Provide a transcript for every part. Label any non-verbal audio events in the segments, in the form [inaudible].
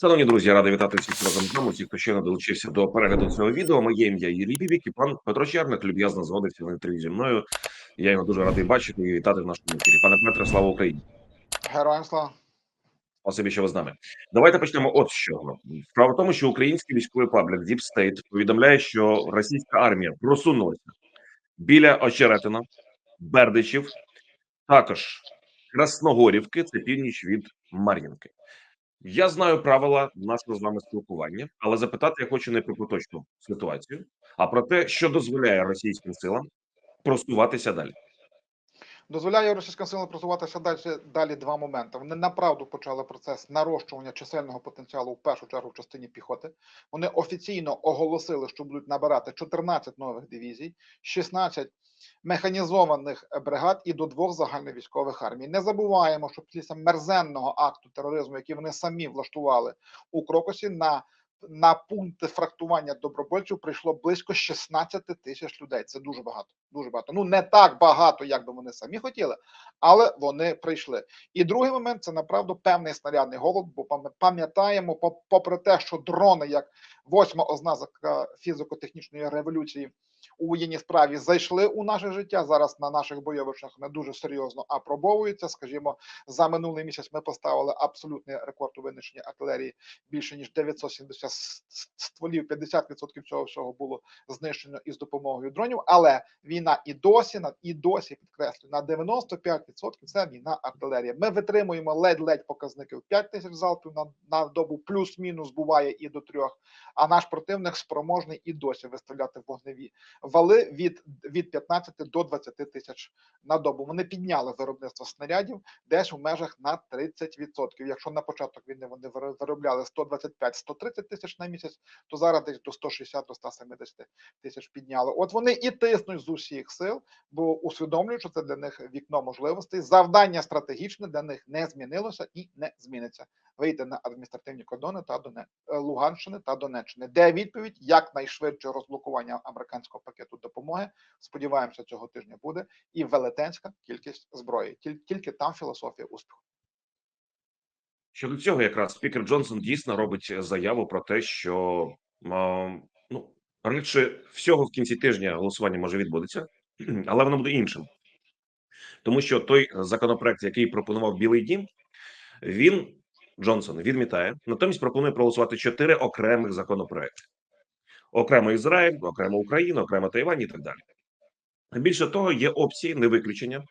Шановні друзі, радий вітати всіх разом з нами. Всіх, хто ще не долучився до перегляду цього відео. Моє ім'я Юрій Бібік і пан Петро Черник люб'язно згодився на інтерв'ю зі мною. Я його дуже радий бачити і вітати в нашому ефірі. Пане Петре, слава Україні! Героям слава. Спасибі, що ви з нами. Давайте почнемо от з чого. Справа в тому, що український військовий паблік Deep State повідомляє, що російська армія просунулася біля Очеретина, Бердичів, також Красногорівки, це північ від Мар'їнки. Я знаю правила нашого з вами спілкування, але запитати я хочу не про поточну ситуацію, а про те, що дозволяє російським силам просуватися далі. Дозволяє російським силам просуватися далі далі два моменти. Вони направду почали процес нарощування чисельного потенціалу в першу чергу в частині піхоти. Вони офіційно оголосили, що будуть набирати 14 нових дивізій, 16 механізованих бригад і до двох загальновійськових армій. Не забуваємо, що після мерзенного акту тероризму, який вони самі влаштували у Крокосі, на на пункти фрактування добровольців прийшло близько 16 тисяч людей. Це дуже багато. Дуже багато. Ну не так багато, як би вони самі хотіли, але вони прийшли. І другий момент це направду певний снарядний голод. Бо пам'ятаємо, попри те, що дрони, як восьма ознака фізико-технічної революції у воєнній справі, зайшли у наше життя. Зараз на наших бойовичах не дуже серйозно апробовуються. Скажімо, за минулий місяць ми поставили абсолютний рекорд у винищенні артилерії більше ніж 970 стволів. 50% цього всього було знищено із допомогою дронів. Але війна і досі і досі підкреслюю на 95% це війна артилерія. Ми витримуємо ледь-ледь показники в 5 тисяч залпів на, на добу, плюс-мінус буває і до трьох. А наш противник спроможний і досі виставляти вогневі вали від від 15 до 20 тисяч на добу. Вони підняли виробництво снарядів десь у межах на 30%. Якщо на початок війни вони виробляли 125-130 тисяч на місяць, то зараз десь до 160 до 170 тисяч підняли. От вони і тиснуть з усіх сил, бо усвідомлюють, що це для них вікно можливостей. Завдання стратегічне для них не змінилося і не зміниться. Вийти на адміністративні кордони та Доне Луганщини та Донеччини, де відповідь якнайшвидше розблокування американського пакету допомоги. Сподіваємося, цього тижня буде і велетенська кількість зброї. Тільки там філософія успіху. Щодо цього, якраз спікер Джонсон дійсно робить заяву про те, що радше всього в кінці тижня голосування може відбудеться, [clears throat] але воно буде іншим, тому що той законопроект, який пропонував Білий Дім, він Джонсон відмітає, натомість пропонує проголосувати чотири окремих законопроекти: окремо Ізраїль, окремо Україна, окремо Тайвань і так далі. Більше того, є опції, не виключення,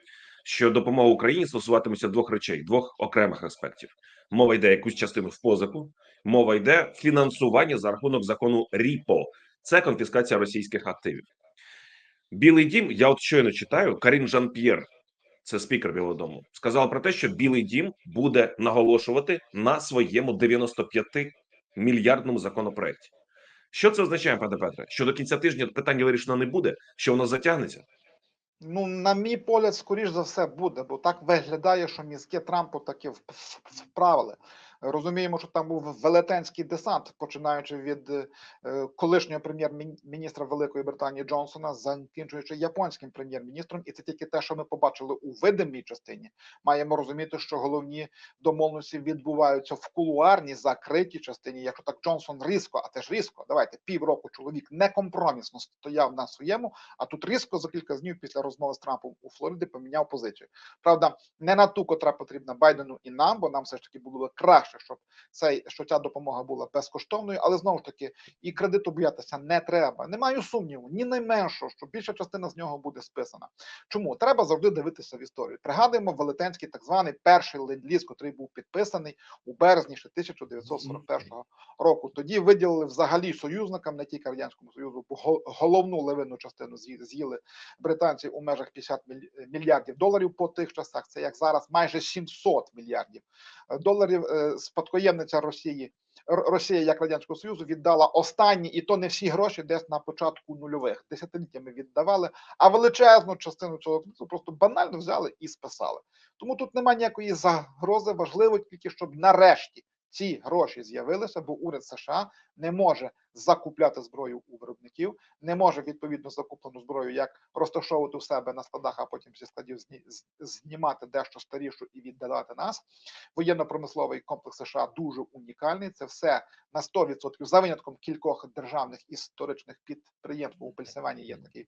що допомога Україні стосуватиметься двох речей, двох окремих аспектів. Мова йде якусь частину в позику, мова йде фінансування за рахунок закону РІПО. Це конфіскація російських активів. Білий дім. Я от щойно читаю Карін Жан П'єр, це спікер Білого Дому, сказав про те, що Білий Дім буде наголошувати на своєму 95 мільярдному законопроекті. Що це означає, пане Петре? Що до кінця тижня питання вирішено не буде, що воно затягнеться? Ну, на мій погляд, скоріш за все буде, бо так виглядає, що мізки Трампу таки вправили. Розуміємо, що там був велетенський десант, починаючи від е, колишнього прем'єр-міністра Великої Британії Джонсона, закінчуючи японським прем'єр-міністром, і це тільки те, що ми побачили у видимій частині. Маємо розуміти, що головні домовленості відбуваються в кулуарній закритій частині. Якщо так Джонсон різко, а теж різко, давайте півроку чоловік некомпромісно стояв на своєму, а тут різко за кілька днів після розмови з Трампом у Флориді поміняв позицію. Правда, не на ту, котра потрібна Байдену і нам, бо нам все ж таки було краще краще, щоб цей що ця допомога була безкоштовною, але знову ж таки і кредиту боятися не треба. Не маю сумніву, ні найменшого, що більша частина з нього буде списана. Чому треба завжди дивитися в історію? Пригадуємо велетенський так званий перший ленд-ліз, який був підписаний у березні 1941 року. Тоді виділили взагалі союзникам, не тільки радянському союзу, головну левинну частину з'їли британці у межах 50 мільярдів доларів по тих часах. Це як зараз майже 700 мільярдів доларів. Е, спадкоємниця Росії Росія як радянського союзу віддала останні, і то не всі гроші, десь на початку нульових десятиліттями віддавали. А величезну частину цього просто банально взяли і списали. Тому тут немає ніякої загрози. Важливо тільки, щоб нарешті ці гроші з'явилися, бо уряд США не може закупляти зброю у виробників, не може відповідно закуплену зброю як розташовувати у себе на складах, а потім зі складів зні- знімати дещо старішу і віддавати нас. Воєнно-промисловий комплекс США дуже унікальний. Це все на 100% за винятком кількох державних історичних підприємств. У Пенсильванії є такий е,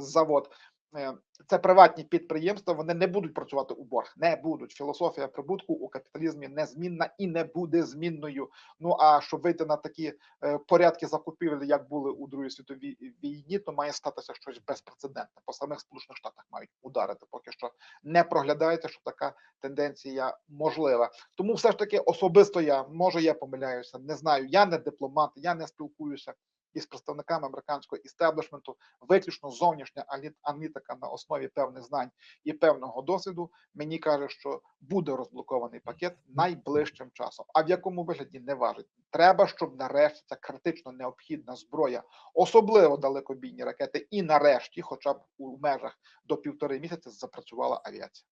завод. Е, Це приватні підприємства. Вони не будуть працювати у борг, не будуть. Філософія прибутку у капіталізмі незмінна і не буде змінною. Ну а щоб вийти на такі е, порядки закупівель, як були у Другій світовій війні, то має статися щось безпрецедентне. По самих сполучених штатах мають ударити. Поки що не проглядається, що така тенденція можлива. Тому все ж таки особисто я може я помиляюся, не знаю. Я не дипломат, я не спілкуюся із представниками американського істеблішменту. Виключно зовнішня аналітика на основі певних знань і певного досвіду мені каже, що буде розблокований пакет найближчим часом. А в якому вигляді не важить. Треба, щоб нарешті ця критично необхідна зброя, особливо далекобійні ракети, і нарешті, хоча б у межах до півтори місяці, запрацювала авіація.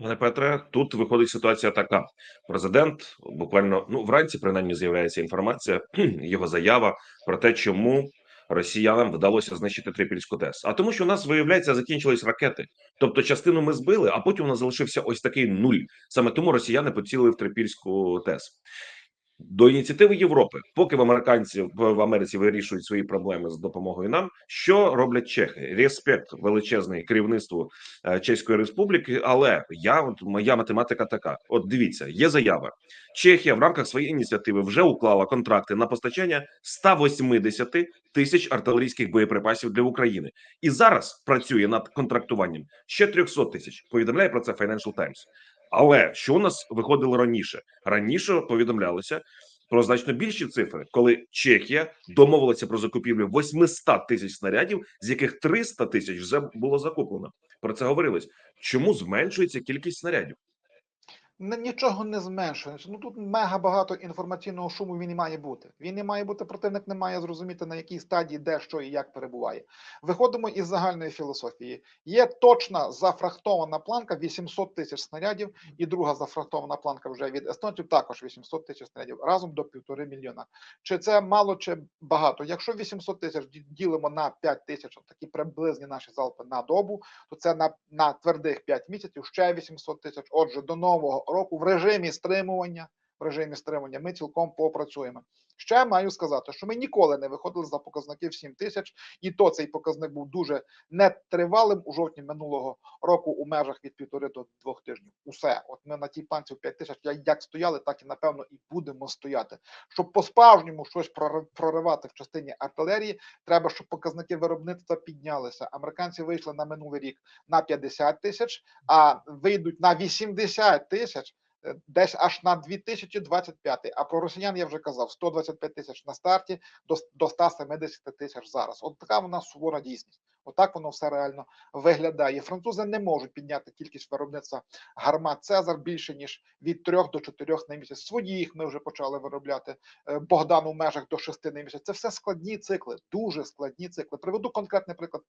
Пане Петре, тут виходить ситуація така: президент буквально ну вранці принаймні з'являється інформація, [clears throat] його заява про те, чому росіянам вдалося знищити Трипільську ТЕС. А тому, що у нас виявляється закінчились ракети. Тобто, частину ми збили, а потім у нас залишився ось такий нуль. Саме тому росіяни поцілили в Трипільську ТЕС. До ініціативи Європи, поки в американці в Америці вирішують свої проблеми з допомогою нам, що роблять чехи? Респект величезний керівництву е, Чеської Республіки. Але я от моя математика така: от дивіться, є заява. Чехія в рамках своєї ініціативи вже уклала контракти на постачання 180 тисяч артилерійських боєприпасів для України, і зараз працює над контрактуванням ще 300 тисяч. Повідомляє про це Financial Times. Але що у нас виходило раніше? Раніше повідомлялося про значно більші цифри, коли Чехія домовилася про закупівлю 800 тисяч снарядів, з яких 300 тисяч вже було закуплено. Про це говорилось. Чому зменшується кількість снарядів? Нічого не зменшується. Ну тут мега багато інформаційного шуму він і має бути. Він не має бути, противник не має зрозуміти на якій стадії, де що і як перебуває. Виходимо із загальної філософії. Є точна зафрахтована планка 800 тисяч снарядів, і друга зафрахтована планка вже від естонців також 800 тисяч снарядів разом до півтори мільйона. Чи це мало чи багато? Якщо 800 тисяч ділимо на 5 тисяч, такі приблизні наші залпи на добу, то це на, на твердих 5 місяців ще 800 тисяч. Отже, до нового року в режимі стримування, в режимі стримування ми цілком попрацюємо. Ще маю сказати, що ми ніколи не виходили за показники в 7 тисяч, і то цей показник був дуже нетривалим у жовтні минулого року у межах від півтори до двох тижнів. Усе, от ми на тій планці в 5 тисяч як- стояли, так і напевно і будемо стояти. Щоб по-справжньому щось прор- проривати в частині артилерії, треба, щоб показники виробництва піднялися. Американці вийшли на минулий рік на 50 тисяч, а вийдуть на 80 тисяч. Е, Десь аж на 2025, а про росіян я вже казав 125 тисяч на старті до, до 170 тисяч зараз. От така вона сувора дійсність. Отак воно все реально виглядає. Французи не можуть підняти кількість виробництва гармат Цезар більше ніж від 3 до 4 на місяць. Своїх ми вже почали виробляти е, Богдан у межах до 6 на місяць. Це все складні цикли, дуже складні цикли. Приведу конкретний приклад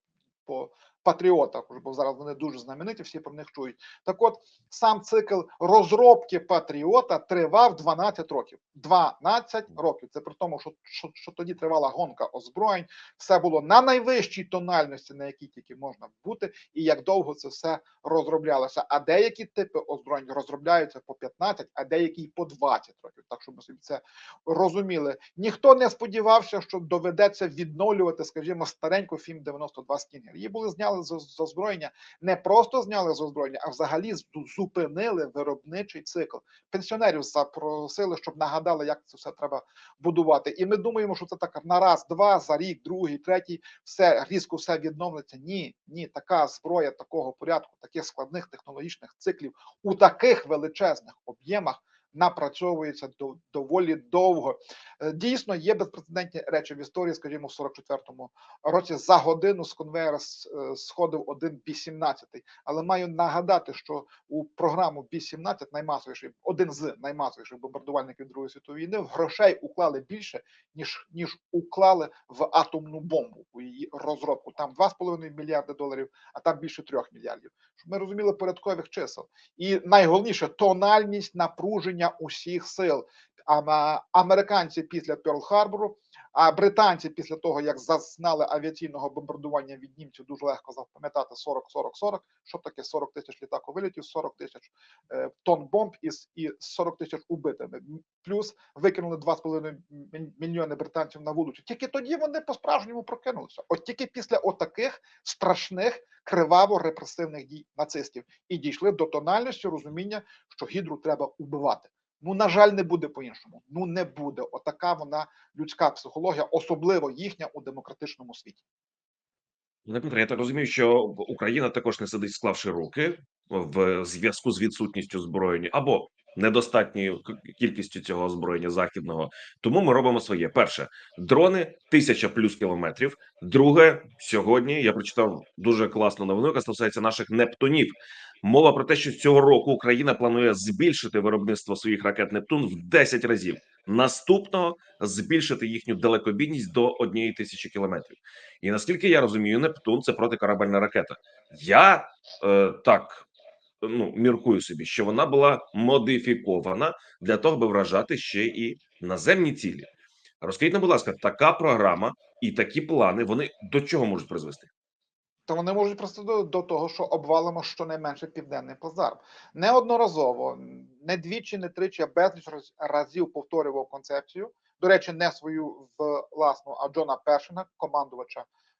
по патріотах, бо зараз вони дуже знамениті, всі про них чують. Так от сам цикл розробки патріота тривав 12 років. 12 років. Це при тому, що, що, що тоді тривала гонка озброєнь, все було на найвищій тональності, на якій тільки можна бути, і як довго це все розроблялося. А деякі типи озброєнь розробляються по 15, а деякі по 20 років. Так щоб ми собі це розуміли. Ніхто не сподівався, що доведеться відновлювати, скажімо, стареньку фім 92 Стінгер. Її були зняли з озброєння, не просто зняли з озброєння, а взагалі зупинили виробничий цикл. Пенсіонерів запросили, щоб нагадали, як це все треба будувати. І ми думаємо, що це так на раз, два за рік, другий, третій, все різко все відновиться. Ні, ні, така зброя такого порядку, таких складних технологічних циклів у таких величезних об'ємах напрацьовується до, доволі довго. Е, Дійсно, є безпрецедентні речі в історії, скажімо, в 44-му році за годину з конвейера е, сходив один Бі-17. Але маю нагадати, що у програму Бі-17 наймасовіший, один з наймасовіших бомбардувальників Другої світової війни, грошей уклали більше, ніж, ніж уклали в атомну бомбу у її розробку. Там 2,5 мільярди доларів, а там більше 3 мільярдів. Щоб ми розуміли порядкових чисел. І найголовніше тональність, напруження скупчення усіх сил. А Американці після Перл-Харбору, а британці після того, як зазнали авіаційного бомбардування від німців, дуже легко запам'ятати 40-40-40. Що таке 40 тисяч літаку вилітів, 40 тисяч е, тонн бомб і 40 тисяч убитими. Плюс викинули 2,5 міль- мільйони британців на вулицю. Тільки тоді вони по-справжньому прокинулися. От тільки після отаких страшних криваво-репресивних дій нацистів і дійшли до тональності розуміння, що гідру треба убивати. Ну, на жаль, не буде по-іншому. Ну не буде. Отака вона людська психологія, особливо їхня у демократичному світі. Пане Дмитре, я так розумію, що Україна також не сидить, склавши руки в зв'язку з відсутністю зброєння або недостатньою кількістю цього озброєння західного. Тому ми робимо своє. Перше дрони тисяча плюс кілометрів. Друге, сьогодні я прочитав дуже класну новину, яка стосується наших нептунів. Мова про те, що цього року Україна планує збільшити виробництво своїх ракет Нептун в 10 разів. Наступного збільшити їхню далекобійність до однієї тисячі кілометрів. І наскільки я розумію, Нептун це протикорабельна ракета. Я е, так ну міркую собі, що вона була модифікована для того, аби вражати ще і наземні цілі. Розкажіть, нам, будь ласка, така програма і такі плани вони до чого можуть призвести? То вони можуть просто до, того, що обвалимо щонайменше південний плацдарм. Неодноразово, не двічі, не тричі, а безліч разів повторював концепцію. До речі, не свою власну, а Джона Першина, командувача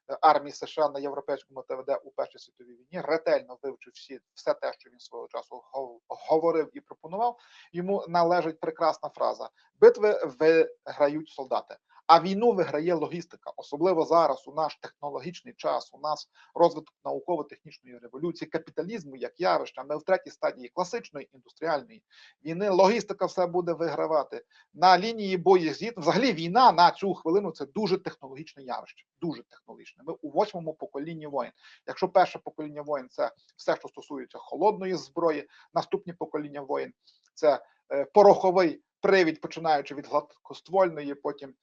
е, армії США на європейському ТВД у Першій світовій війні, ретельно вивчив всі все те, що він свого часу говорив і пропонував. Йому належить прекрасна фраза: битви виграють солдати. А війну виграє логістика, особливо зараз, у наш технологічний час, у нас розвиток науково-технічної революції, капіталізму як явища. Ми в третій стадії класичної індустріальної війни. Логістика все буде вигравати на лінії боєзіт. Взагалі, війна на цю хвилину це дуже технологічне явище. Дуже технологічне. Ми у восьмому поколінні воїн. Якщо перше покоління воїн це все, що стосується холодної зброї, наступні покоління воїн це е, пороховий привід, починаючи від гладкоствольної, потім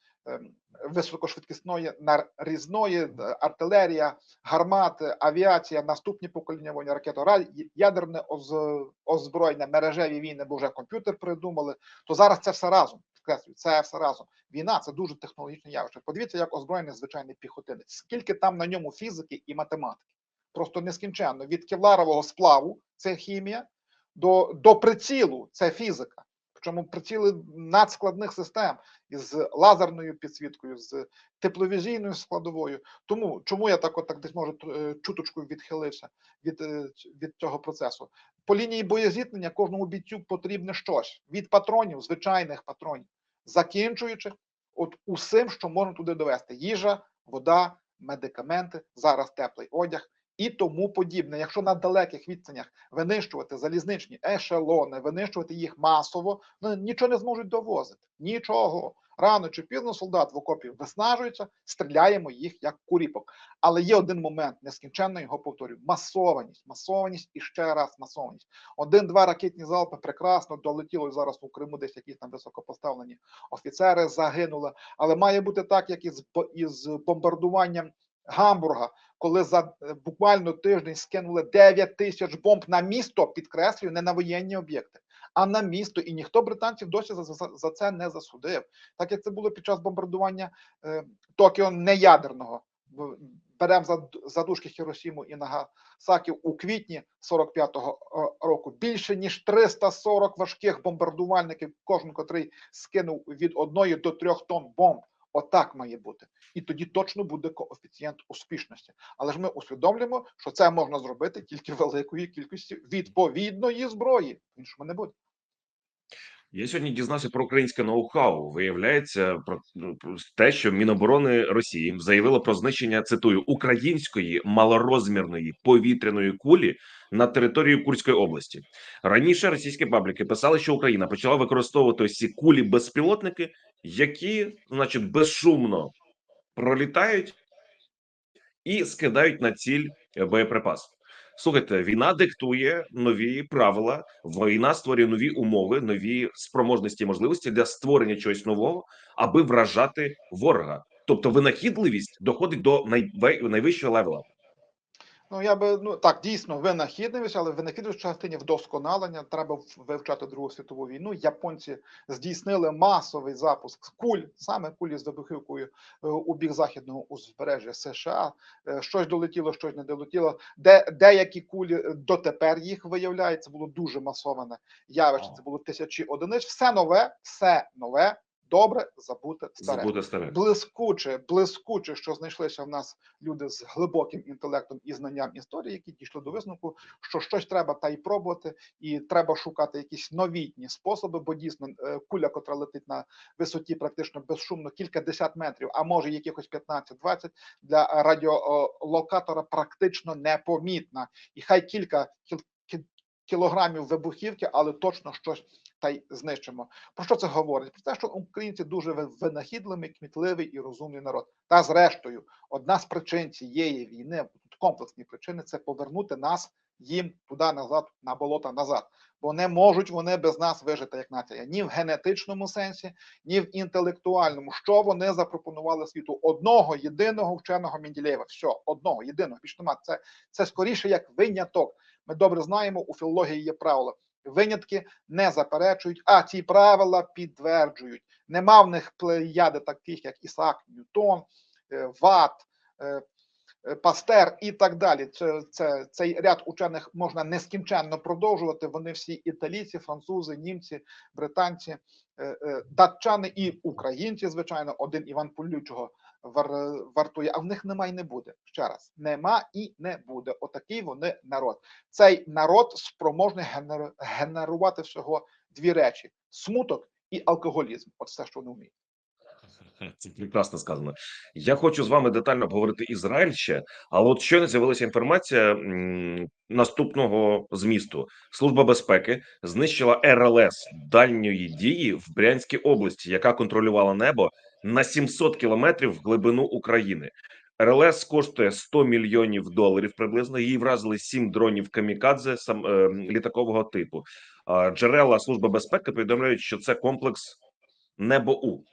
високошвидкісної нарізної, е, артилерія, гармати, авіація, наступні покоління воєнні ракети, ядерне озброєння, мережеві війни, бо вже комп'ютер придумали. То зараз це все разом. Це все разом. Війна це дуже технологічне явище. Подивіться, як озброєний звичайний піхотинець. Скільки там на ньому фізики і математики? Просто нескінченно. Від кевларового сплаву це хімія, до, до прицілу це фізика. Причому приціли надскладних систем із лазерною підсвіткою, з тепловізійною складовою. Тому чому я так, от, так десь може е, чуточкою відхилився від, е, від цього процесу? По лінії боєзіткнення кожному бійцю потрібне щось від патронів, звичайних патронів, закінчуючи от усім, що можна туди довести: їжа, вода, медикаменти, зараз теплий одяг. І тому подібне, якщо на далеких відстанях винищувати залізничні ешелони, винищувати їх масово, ну нічого не зможуть довозити. Нічого. Рано чи пізно солдат в окопі виснажується, стріляємо їх як куріпок. Але є один момент, нескінченно його повторюю: масованість, масованість і ще раз масованість. Один-два ракетні залпи прекрасно долетіло зараз у Криму, десь якісь там високопоставлені офіцери загинули. Але має бути так, як бо- із бомбардуванням Гамбурга, коли за е, буквально тиждень скинули 9 тисяч бомб на місто, підкреслюю, не на воєнні об'єкти, а на місто. І ніхто британців досі за, за, за це не засудив. Так як це було під час бомбардування е, Токіо неядерного. Беремо за, задушки Хіросіму і Нагасакі у квітні 45-го е, року. Більше ніж 340 важких бомбардувальників, кожен котрий скинув від одної до трьох тонн бомб. Отак має бути, і тоді точно буде коефіцієнт успішності. Але ж ми усвідомлюємо, що це можна зробити тільки великої кількості відповідної зброї. Іншому не буде. Я сьогодні дізнався про українське ноу-хау. Виявляється про ну, те, що Міноборони Росії заявило про знищення цитую української малорозмірної повітряної кулі на території Курської області. Раніше російські пабліки писали, що Україна почала використовувати ці кулі безпілотники, які, значить, безшумно пролітають і скидають на ціль е, боєприпас. Слухайте, війна диктує нові правила, війна створює нові умови, нові спроможності і можливості для створення чогось нового, аби вражати ворога. Тобто винахідливість доходить до найвищого левела. Ну, я би ну так дійсно винахідливість, але винахідливість в частині вдосконалення. Треба вивчати Другу світову війну. Японці здійснили масовий запуск куль, саме кулі з вибухівкою е, у бік західного узбережжя США. Е, Щось долетіло, щось не долетіло. Де деякі кулі е, дотепер їх виявляється, було дуже масоване явище. Це було тисячі одиниць. Все нове, все нове, добре, забуте старе Забути старе. блискуче, блискуче, що знайшлися в нас люди з глибоким інтелектом і знанням історії, які дійшли до висновку, що щось треба та й пробувати, і треба шукати якісь новітні способи, бо дійсно е, куля, котра летить на висоті практично безшумно кількадесят метрів, а може якихось 15-20, для радіолокатора практично непомітна. І хай кілька кіл- кілограмів вибухівки, але точно щось та й знищимо. Про що це говорить? Про те, що українці дуже ви- винахідливий, кмітливий і розумний народ. Та зрештою, одна з причин цієї війни, комплексні причини, це повернути нас їм туди назад, на болота назад. Бо не можуть вони без нас вижити як нація ні в генетичному сенсі, ні в інтелектуальному. Що вони запропонували світу? Одного єдиного вченого Менділеєва. Все, одного єдиного. Більш нема. Це, це скоріше як виняток. Ми добре знаємо, у філології є правило. Винятки не заперечують, а ці правила підтверджують. Нема в них плеяди таких, як Ісаак Ньютон, е, Ват, е, е, Пастер і так далі. Це, це, цей ряд учених можна нескінченно продовжувати. Вони всі італійці, французи, німці, британці, датчани і українці, звичайно, один Іван Полючого вартує, а в них нема і не буде. Ще раз, нема і не буде. Отакий вони народ. Цей народ спроможний генер, генерувати всього дві речі: смуток і алкоголізм. От все, що вони вміють. [laughs] Це прекрасно сказано. Я хочу з вами детально обговорити Ізраїль ще, але от щойно з'явилася інформація наступного змісту. Служба безпеки знищила РЛС дальньої дії в Брянській області, яка контролювала небо на 700 кілометрів в глибину України. РЛС коштує 100 мільйонів доларів приблизно. Її вразили сім дронів камікадзе сам е, літакового типу. Е, Джерела служби безпеки повідомляють, що це комплекс Небо-У.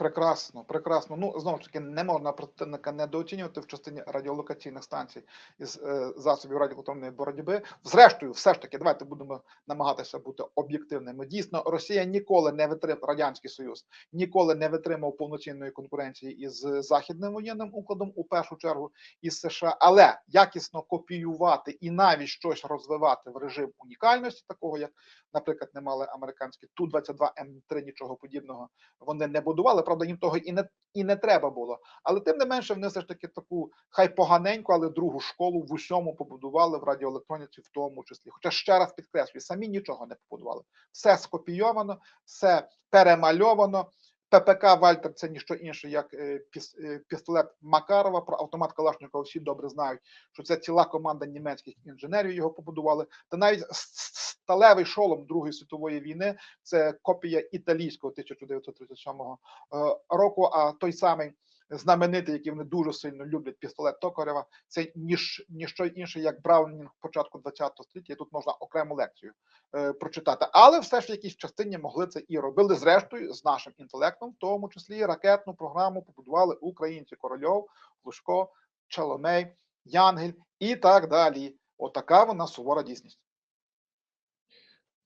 Прекрасно, прекрасно. Ну знову ж таки, не можна противника недооцінювати в частині радіолокаційних станцій із е, засобів радіоелектронної боротьби. Зрештою, все ж таки, давайте будемо намагатися бути об'єктивними. Дійсно, Росія ніколи не витримав радянський союз, ніколи не витримав повноцінної конкуренції із західним воєнним укладом, у першу чергу із США, але якісно копіювати і навіть щось розвивати в режим унікальності, такого як, наприклад, не мали американські ту 22 м 3 нічого подібного вони не будували. Правда, їм того і не і не треба було. Але тим не менше, вони все ж таки таку хай поганеньку, але другу школу в усьому побудували в радіоелектроніці, в тому числі. Хоча ще раз підкреслюю, самі нічого не побудували. Все скопійовано, все перемальовано. ППК Вальтер це ніщо інше, як е, е, пістолет Макарова. Про автомат Калашникова всі добре знають, що це ціла команда німецьких інженерів його побудували. Та навіть сталевий шолом Другої світової війни це копія італійського 1937 е, року. А той самий знаменитий, який вони дуже сильно люблять, пістолет Токарєва, це ніж ніщо інше, як Браунінг початку 20 століття. Тут можна окрему лекцію е, прочитати. Але все ж в якійсь частині могли це і робили. Зрештою, з нашим інтелектом, в тому числі ракетну програму побудували українці Корольов, Глушко, Чаломей, Янгель і так далі. Отака вона сувора дійсність.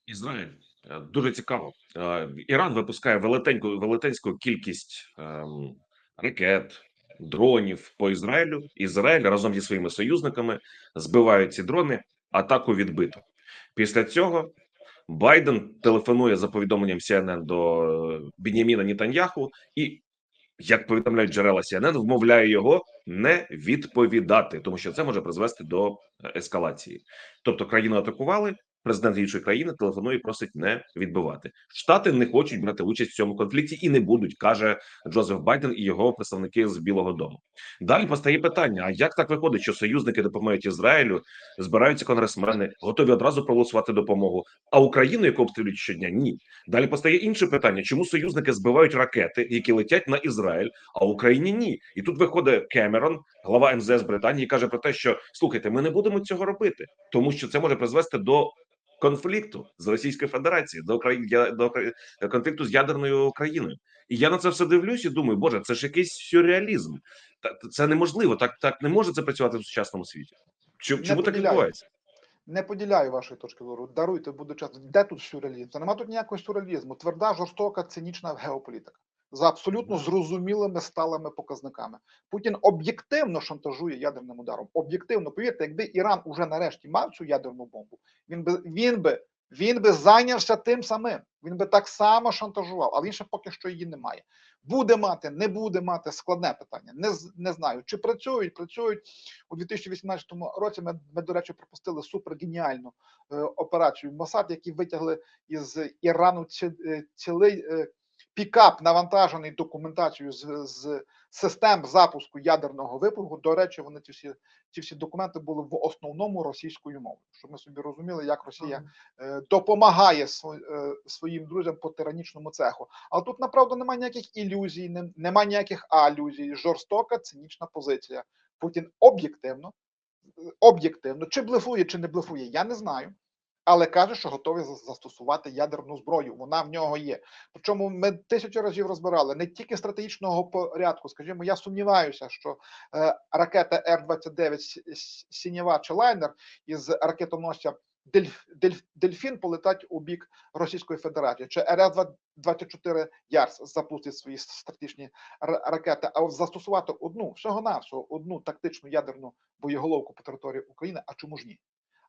Ізраїль Е, дуже цікаво. Е, Іран випускає велетеньку велетенську кількість ем, ракет, дронів по Ізраїлю. Ізраїль разом зі своїми союзниками збивають ці дрони. Атаку відбито. Після цього Байден телефонує за повідомленням CNN до е, Беняміна Нетаньяху і, як повідомляють джерела CNN, вмовляє його не відповідати, тому що це може призвести до е, ескалації. Тобто країну атакували. Президент іншої країни телефонує і просить не відбивати. Штати не хочуть брати участь в цьому конфлікті і не будуть, каже Джозеф Байден і його представники з Білого Дому. Далі постає питання: а як так виходить, що союзники допомагають Ізраїлю, збираються конгресмени, готові одразу проголосувати допомогу, а Україну, яку обстрілюють щодня, ні. Далі постає інше питання: чому союзники збивають ракети, які летять на Ізраїль, а Україні ні? І тут виходить Кемерон, глава МЗС Британії, каже про те, що слухайте, ми не будемо цього робити, тому що це може призвести до конфлікту з Російською Федерацією, до країн я- до конфлікту з ядерною країною. І я на це все дивлюсь і думаю, боже, це ж якийсь сюрреалізм. Це неможливо. Так так не може це працювати в сучасному світі. Чому, Не чому так відбувається? Не поділяю вашої точки зору. Даруйте, буду чесно. Де тут сюрреалізм? Та нема тут ніякого сюрреалізму. Тверда, жорстока, цинічна геополітика. За абсолютно зрозумілими сталими показниками. Путін об'єктивно шантажує ядерним ударом. Об'єктивно, повірте, якби Іран уже нарешті мав цю ядерну бомбу, він би він би він би зайнявся тим самим. Він би так само шантажував, але він ще поки що її немає. Буде мати, не буде мати складне питання. Не не знаю, чи працюють, працюють у 2018 році. Ми, ми до речі, пропустили супергеніальну е, операцію Мосад, які витягли із Ірану ці, е, цілий е, пікап, навантажений документацією з, з систем запуску ядерного випуску. До речі, вони ці всі ці всі документи були в основному російською мовою, щоб ми собі розуміли, як Росія е, допомагає сво- е, своїм друзям по тиранічному цеху. Але тут направду немає ніяких ілюзій, не- немає ніяких алюзій, жорстока, цинічна позиція. Путін об'єктивно, е, об'єктивно, чи блефує, чи не блефує, я не знаю. Але каже, що готовий за- застосувати ядерну зброю. Вона в нього є. Причому ми тисячу разів розбирали не тільки стратегічного порядку. Скажімо, я сумніваюся, що е, ракета Р-29 С- С- Сінєва чи лайнер із ракетоносця Дельф, Дельф, Дельфін полетять у бік Російської Федерації, чи РС-24 Ярс запустить свої стратегічні ракети, а застосувати одну всього навсього одну тактичну ядерну боєголовку по території України. А чому ж ні?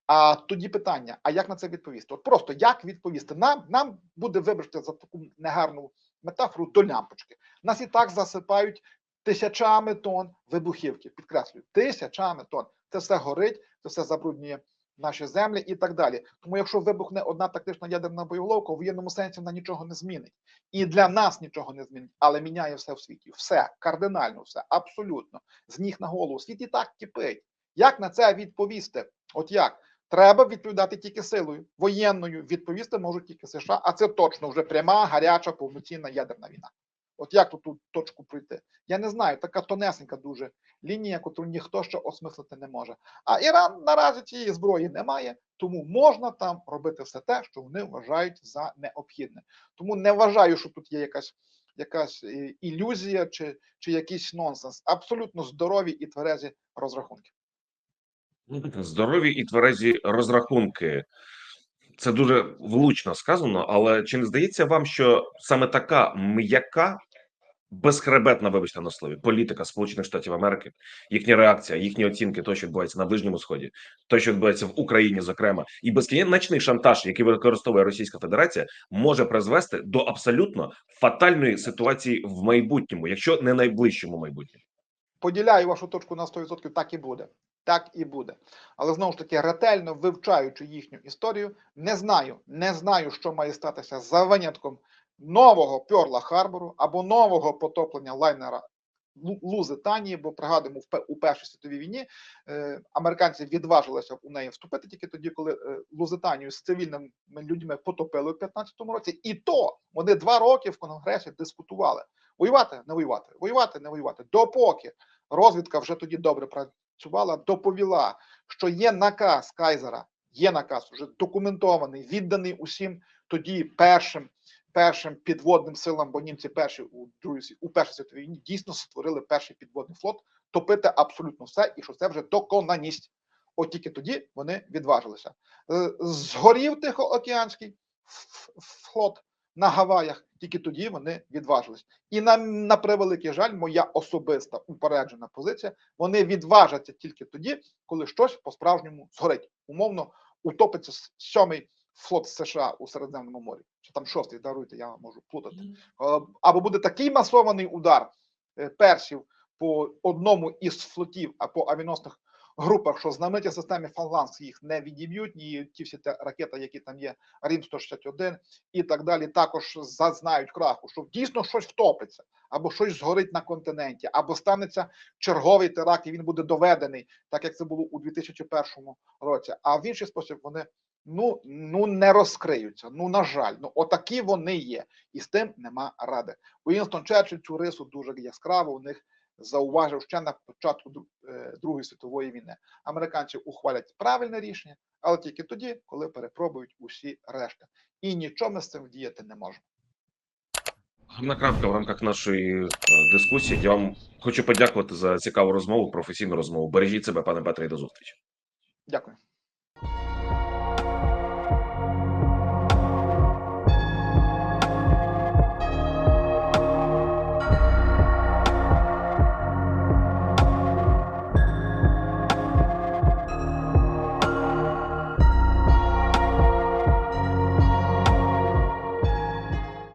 А тоді питання: а як на це відповісти? От просто як відповісти? Нам нам буде вибачте за таку негарну метафору до лямпочки. Нас і так засипають тисячами тонн вибухівки. Підкреслюю, тисячами тонн. Це все горить, це все забруднює наші землі і так далі. Тому, якщо вибухне одна тактична ядерна боєголовка, у воєнному сенсі вона нічого не змінить. І для нас нічого не змінить, але міняє все в світі. Все кардинально, все абсолютно з ніг на голову. Світ і так кипить. Як на це відповісти? От як? Треба відповідати тільки силою воєнною. Відповісти можуть тільки США, а це точно вже пряма, гаряча, повноцінна ядерна війна. От як тут ту точку пройти? Я не знаю, така тонесенька дуже лінія, яку ніхто ще осмислити не може. А Іран наразі цієї зброї немає, тому можна там робити все те, що вони вважають за необхідне. Тому не вважаю, що тут є якась якась е, ілюзія чи, чи якийсь нонсенс. Абсолютно здорові і тверезі розрахунки. Здорові і тверезі розрахунки. Це дуже влучно сказано, але чи не здається вам, що саме така м'яка, безхребетна, вибачте на слові, політика Сполучених Штатів Америки, їхня реакція, їхні оцінки, того, що відбувається на Ближньому Сході, то, що відбувається в Україні, зокрема, і безкінечний шантаж, який використовує Російська Федерація, може призвести до абсолютно фатальної ситуації в майбутньому, якщо не найближчому майбутньому. Поділяю вашу точку на 100%, так і буде. Так і буде. Але знову ж таки, ретельно вивчаючи їхню історію, не знаю, не знаю, що має статися за винятком нового Пьорла Харбору або нового потоплення лайнера Лузитанії, бо пригадуємо, у Першій світовій війні е, американці відважилися у неї вступити тільки тоді, коли е, Лузитанію з цивільними людьми потопили в 15-му році. І то вони два роки в Конгресі дискутували: воювати, не воювати, воювати, не воювати, допоки розвідка вже тоді добре працювала, доповіла, що є наказ Кайзера, є наказ вже документований, відданий усім тоді першим. Першим підводним силам, бо німці перші у другій у першій світовій війні дійсно створили перший підводний флот, топити абсолютно все, і що це вже доконаність. От тільки тоді вони відважилися. Е, Згорів Тихоокеанський флот на Гаваях, тільки тоді вони відважились. І на, на превеликий жаль, моя особиста упереджена позиція, вони відважаться тільки тоді, коли щось по-справжньому згорить. Умовно утопиться сьомий флот США у Середземному морі, чи там шостий, даруйте, я можу плутати. Е, Або буде такий масований удар е, персів по одному із флотів, а по авіаносних групах, що знамениті системи Фаланс їх не відіб'ють, ні ті всі те ракети, які там є, Рім 161 і так далі, також зазнають краху, що дійсно щось втопиться, або щось згорить на континенті, або станеться черговий теракт, і він буде доведений, так як це було у 2001 році. А в інший спосіб вони ну, ну не розкриються. Ну на жаль, ну отакі вони є, і з тим нема ради. Уінстон Черчилль цю рису дуже яскраво у них зауважив ще на початку е, Другої світової війни. Американці ухвалять правильне рішення, але тільки тоді, коли перепробують усі решти. І нічого ми з цим вдіяти не можемо. На крапка в рамках нашої е, дискусії. Я вам хочу подякувати за цікаву розмову, професійну розмову. Бережіть себе, пане Петре, і до зустрічі. Дякую.